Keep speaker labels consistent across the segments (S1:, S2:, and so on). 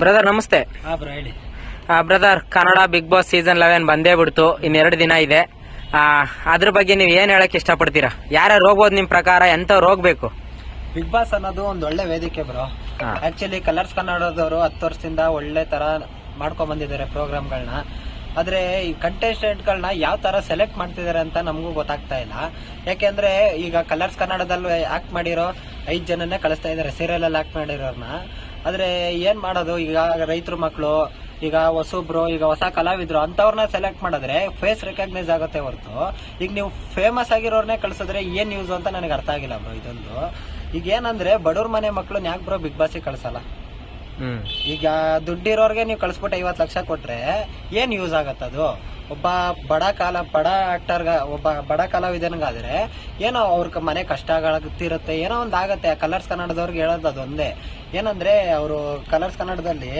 S1: Brother ನಮಸ್ತೆ.
S2: ಹಾ bro ಹೇಳಿ.
S1: Brother Kannada Bigg Boss season eleven ಬಂದೇ ಬಿಡ್ತು ಇನ್ನೆರಡು ದಿನ ಇದೆ. ಅದ್ರ ಬಗ್ಗೆ ನೀವು ಏನ್ ಹೇಳಕ್ ಇಷ್ಟಪಡ್ತೀರಾ? ಯಾರ್ಯಾರು ಹೋಗ್ಬೋದು ನಿಮ್ ಪ್ರಕಾರ ಎಂತ ಹೋಗ್ಬೇಕು
S2: ಬಿಗ್ ಬಾಸ್ ಅನ್ನೋದು ಒಂದ್ ಒಳ್ಳೆ ವೇದಿಕೆ ಬ್ರೋ. ಆಕ್ಚುಲಿ ಕಲರ್ಸ್ ಕನ್ನಡದವರು ಹತ್ತು ವರ್ಷದಿಂದ ಒಳ್ಳೆ ತರ ಮಾಡ್ಕೊಂಡ್ ಬಂದಿದ್ದಾರೆ ಪ್ರೋಗ್ರಾಮ್ಗಳನ್ನ ಆದ್ರೆ ಈ ಕಂಟೆಸ್ಟೆಂಟ್ಗಳನ್ನ ಯಾವ ತರ ಸೆಲೆಕ್ಟ್ ಮಾಡ್ತಿದ್ದಾರೆ ಅಂತ ನಮಗೂ ಗೊತ್ತಾಗ್ತಾ ಇಲ್ಲ. ಯಾಕೆಂದ್ರೆ ಈಗ ಕಲರ್ಸ್ ಕನ್ನಡದಲ್ಲೂ ಆಕ್ಟ್ ಮಾಡಿರೋ ಐದು ಜನನೇ ಕಳಿಸ್ತಾ ಇದ್ದಾರೆ ಸೀರಿಯಲ್ ಅಲ್ಲಿ ಆಕ್ಟ್ ಮಾಡಿರೋರ್ನ. ಆದ್ರೆ ಏನು ಮಾಡೋದು? ಈಗ ರೈತರ ಮಕ್ಕಳು ಈಗ ಹೊಸಬ್ರು, ಈಗ ಹೊಸ ಕಲಾವಿದ್ರು ಅಂಥವ್ರನ್ನ ಸೆಲೆಕ್ಟ್ ಮಾಡಿದ್ರೆ ಫೇಸ್ ರೆಕಗ್ನೈಸ್ ಆಗುತ್ತೆ ಹೊರತು. ಈಗ ನೀವು ಫೇಮಸ್ ಆಗಿರೋರ್ನೇ ಕಳಿಸಿದ್ರೆ ಏನ್ ನ್ಯೂಸ್ ಅಂತ ನನಗೆ ಅರ್ಥ ಆಗಿಲ್ಲ ಬ್ರೋ ಇದೊಂದು. ಈಗ ಏನಂದ್ರೆ ಬಡವ್ರ ಮನೆ ಮಕ್ಕಳು ಯಾಕೆ ಬ್ರೋ ಬಿಗ್ ಬಾಸಿಗೆ ಕಳ್ಸಲ್ಲ. ಈಗ ದುಡ್ಡಿರೋರ್ಗೆ ನೀವು ಕಳಿಸ್ಬಿಟ್ಟು ಐವತ್ತು ಲಕ್ಷ ಕೊಟ್ರೆ ಏನ್ ಯೂಸ್ ಆಗತ್ತದು ಒಬ್ಬ ಬಡ ಕಾಲ, ಬಡ ಆಕ್ಟರ್ಗ ಒಬ್ಬ ಬಡ ಕಲಾವಿದನ್ಗಾದ್ರೆ ಏನೋ ಅವ್ರ ಮನೆ ಕಷ್ಟ ಆಗುತ್ತಿರುತ್ತೆ ಏನೋ ಒಂದ್ ಆಗತ್ತೆ. ಕಲರ್ಸ್ ಕನ್ನಡದವ್ರಿಗೆ ಹೇಳೋದು ಅದೊಂದೇ. ಏನಂದ್ರೆ ಅವರು ಕಲರ್ಸ್ ಕನ್ನಡದಲ್ಲಿ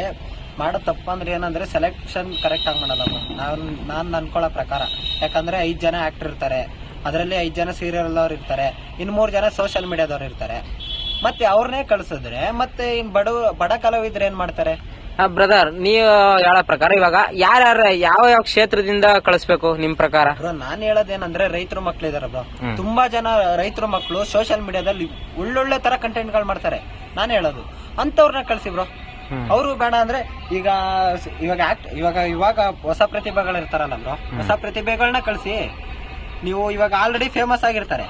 S2: ಮಾಡೋ ತಪ್ಪಂದ್ರೆ ಏನಂದ್ರೆ ಸೆಲೆಕ್ಷನ್ ಕರೆಕ್ಟ್ ಆಗಿ ಮಾಡಲ್ಲ ನಾನು ನಾನು ಅನ್ಕೊಳ್ಳೋ ಪ್ರಕಾರ. ಯಾಕಂದ್ರೆ ಐದು ಜನ ಆಕ್ಟರ್ ಇರ್ತಾರೆ. ಅದರಲ್ಲಿ ಐದು ಜನ ಸೀರಿಯಲ್ ಅವ್ರು ಇರ್ತಾರೆ. ಇನ್ನು ಮೂರು ಜನ ಸೋಷಿಯಲ್ ಮೀಡಿಯಾದವ್ರು ಇರ್ತಾರೆ. ಮತ್ತೆ ಅವ್ರನ್ನೇ ಕಳ್ಸಿದ್ರೆ ಮತ್ತೆ ಇನ್ ಬಡ ಬಡ ಕಲಾವಿದ್ರೆ ಏನ್ ಮಾಡ್ತಾರೆ?
S1: ಬ್ರದರ್ ನೀವು ಹೇಳೋ ಪ್ರಕಾರ ಇವಾಗ ಯಾರ್ಯಾರ ಯಾವ ಯಾವ ಕ್ಷೇತ್ರದಿಂದ ಕಳಿಸ್ಬೇಕು ನಿಮ್ ಪ್ರಕಾರ?
S2: ನಾನ್ ಹೇಳೋದೇನಂದ್ರೆ ರೈತರ ಮಕ್ಳು ಇದಾರ ಬ್ರೋ. ತುಂಬಾ ಜನ ರೈತರ ಮಕ್ಕಳು ಸೋಷಿಯಲ್ ಮೀಡಿಯಾದಲ್ಲಿ ಒಳ್ಳೊಳ್ಳೆ ತರ ಕಂಟೆಂಟ್ಗಳು ಮಾಡ್ತಾರೆ. ನಾನು ಹೇಳೋದು ಅಂತವ್ರನ್ನ ಕಳ್ಸಿ ಬ್ರೋ. ಅವರು ಬೇಡ ಅಂದ್ರೆ ಈಗ ಇವಾಗ ಆಕ್ಟ್ ಇವಾಗ ಇವಾಗ ಹೊಸ ಪ್ರತಿಭೆಗಳು ಇರ್ತಾರಲ್ಲ ಬ್ರೋ ಹೊಸ ಪ್ರತಿಭೆಗಳನ್ನ ಕಳ್ಸಿ. ನೀವು ಇವಾಗ ಆಲ್ರೆಡಿ ಫೇಮಸ್ ಆಗಿರ್ತಾರೆ.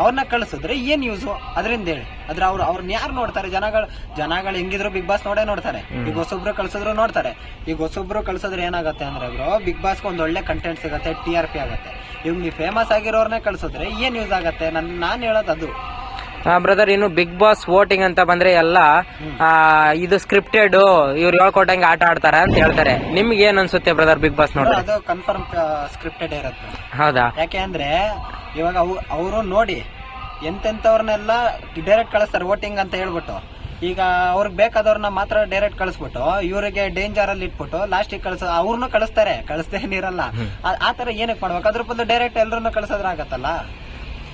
S2: ಅವ್ರನ್ನ ಕಳ್ಸಿದ್ರೆ ಏನ್ ಯೂಸ್ ಅದರಿಂದ ಹೇಳಿ. ಆದ್ರೆ ಅವ್ರು ಅವ್ರನ್ನ ಯಾರು ನೋಡ್ತಾರೆ? ಜನಗಳು ಜನಗಳು ಹೆಂಗಿದ್ರು ಬಿಗ್ ಬಾಸ್ ನೋಡೇ ನೋಡ್ತಾರೆ. ಈಗ ಹೊಸೊಬ್ರು ಕಳ್ಸಿದ್ರು ನೋಡ್ತಾರೆ. ಈಗ ಹೊಸೊಬ್ರು ಕಳ್ಸಿದ್ರೆ ಏನಾಗುತ್ತೆ ಅಂದ್ರೆ ಬ್ರೋ ಬಿಗ್ ಬಾಸ್ ಒಂದ್ ಒಳ್ಳೆ ಕಂಟೆಂಟ್ ಸಿಗುತ್ತೆ ಟಿ ಆರ್ ಪಿ ಆಗುತ್ತೆ. ಇವ್ ನೀವು ಫೇಮಸ್ ಆಗಿರೋರ್ನೇ ಕಳ್ಸಿದ್ರೆ ಏನ್ ಯೂಸ್ ಆಗುತ್ತೆ? ನನ್ ನಾನು ಹೇಳೋದು ಅದು.
S1: ಬ್ರದರ್ ಇನ್ನು ಬಿಗ್ ಬಾಸ್ ವೋಟಿಂಗ್ ಅಂತ ಬಂದ್ರೆ ಎಲ್ಲ ಇದು ಸ್ಕ್ರಿಪ್ಟೆಡ್ ಇವ್ರು ಹೇಳ್ಕೊಟ್ಟಂಗೆ ಆಟ ಆಡ್ತಾರ ಅಂತ ಹೇಳ್ತಾರೆ. ನಿಮ್ಗೆ ಏನ್ ಅನ್ಸುತ್ತೆ ಬ್ರದರ್ ಬಿಗ್ ಬಾಸ್ ನೋಡಿ
S2: ಅದು ಕನ್ಫರ್ಮ್ ಸ್ಕ್ರಿಪ್ಟೆಡ್ ಇರುತ್ತೆ.
S1: ಹೌದಾ?
S2: ಯಾಕೆ ಅಂದ್ರೆ ಇವಾಗ ಅವರು ನೋಡಿ ಎಂತೆಂತವ್ರನ್ನೆಲ್ಲ ಡೈರೆಕ್ಟ್ ಕಳಿಸ್ತಾರೆ ವೋಟಿಂಗ್ ಅಂತ ಹೇಳ್ಬಿಟ್ಟು. ಈಗ ಅವ್ರಿಗೆ ಬೇಕಾದವ್ರನ್ನ ಮಾತ್ರ ಡೈರೆಕ್ಟ್ ಕಳಿಸ್ಬಿಟ್ಟು ಇವರಿಗೆ ಡೇಂಜರ್ ಅಲ್ಲಿ ಇಟ್ಬಿಟ್ಟು ಲಾಸ್ಟಿಗೆ ಕಳ್ಸ ಅವ್ರನ್ನೂ ಕಳಿಸ್ತಾರೆ ಕಳಿಸ್ತೇನಿರಲ್ಲ ಆ- ಆ ತರ ಏನಕ್ಕೆ ಮಾಡ್ಬೇಕು? ಅದ್ರ ಬದಲು ಡೈರೆಕ್ಟ್ ಎಲ್ಲರನ್ನ ಕಳ್ಸೋದ್ರ ಆಗತ್ತಲ್ಲ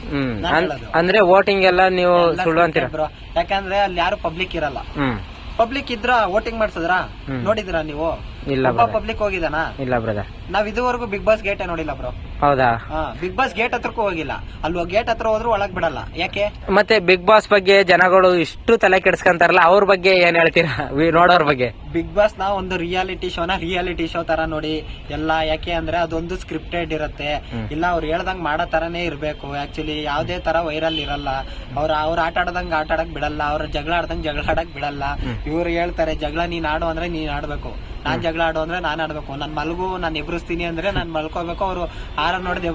S1: ಹ್ಮ್.
S2: ನಾನ್
S1: ಅನ್-
S2: ಹೇಳೋದು.
S1: ಅಂದ್ರೆ ವೋಟಿಂಗ್ ಎಲ್ಲ ನೀವು
S2: ಎಲ್ಲ
S1: ಸುಳ್ಳು ಅಂತೀರ?
S2: ಬ್ರೋ ಯಾಕಂದ್ರೆ ಅಲ್ಲಿ ಯಾರು ಪಬ್ಲಿಕ್ ಇರಲ್ಲ.
S1: ಹ್ಮ್.
S2: ಪಬ್ಲಿಕ್ ಇದ್ರ ವೋಟಿಂಗ್ ಮಾಡ್ಸದ್ರ?
S1: ಹ್ಮ್.
S2: ನೋಡಿದ್ರಾ ನೀವು?
S1: ಇಲ್ಲ
S2: ಒಬ್ಬ ಪಬ್ಲಿಕ್ ಹೋಗಿದಾನ
S1: ಇಲ್ಲ ಬ್ರದರ್
S2: ನಾವ್ ಇದುವರೆಗೂ ಬಿಗ್ ಬಾಸ್ ಗೇಟ್ ನೋಡಿಲ್ಲ ಬ್ರೋ
S1: ಹೌದಾ?
S2: ಬಿಗ್ ಬಾಸ್ ಗೇಟ್ ಹತ್ರಕ್ಕೂ ಹೋಗಿಲ್ಲ. ಅಲ್ಲಿ ಗೇಟ್ ಹತ್ರ ಹೋದ್ರು ಒಳಗ್ ಬಿಡಲ್ಲ. ಯಾಕೆ?
S1: ಮತ್ತೆ ಬಿಗ್ ಬಾಸ್ ಬಗ್ಗೆ ಜನಗಳು ಇಷ್ಟು ತಲೆ ಕೆಡ್ಸ್ಕೊಂತಾರಲ್ಲ ಅವ್ರ ಬಗ್ಗೆ ಏನ್ ಹೇಳ್ತೀರಾ? ವಿ- ನೋಡೋರ್ ಬಗ್ಗೆ.
S2: ಬಿಗ್ ಬಾಸ್ನ ಒಂದು ರಿಯಾಲಿಟಿ ಶೋನ ರಿಯಾಲಿಟಿ ಶೋ ತರ ನೋಡಿ ಎಲ್ಲ ಯಾಕೆ ಅಂದ್ರೆ ಅದೊಂದು ಸ್ಕ್ರಿಪ್ಟೆಡ್ ಇರುತ್ತೆ. ಇಲ್ಲ ಅವ್ರು ಹೇಳ್ದಂಗ್ ಮಾಡೋ ತರನೇ ಇರ್ಬೇಕು. ಆಕ್ಚುಲಿ ಯಾವ್ದೇ ತರ ವೈರಲ್ ಇರಲ್ಲ. ಅವ್ರ ಅವ್ರ ಆಟ ಆಡದಂಗ್ ಆಟ ಆಡಕ್ ಬಿಡಲ್ಲ. ಅವ್ರ ಜಗಳ ಆಡ್ದಂಗ್ ಜಗಳ ಆಡಕ್ ಬಿಡಲ್ಲ. ಇವ್ರು ಹೇಳ್ತಾರೆ ಜಗಳ ನೀನ್ ಆಡು ಅಂದ್ರೆ ನೀನ್ ಆಡ್ಬೇಕು. ನಾನ್ ಜಗಳ ಆಡು ಅಂದ್ರೆ ನಾನು ಆಡ್ಬೇಕು. ನನ್ ಮಲಗು, ನಾನು ಎಬ್ರಿಸ್ತೀನಿ ಅಂದ್ರೆ ನಾನ್ ಮಲ್ಕೋಬೇಕು. ಅವ್ರು ಆರ ನೋಡಿದ್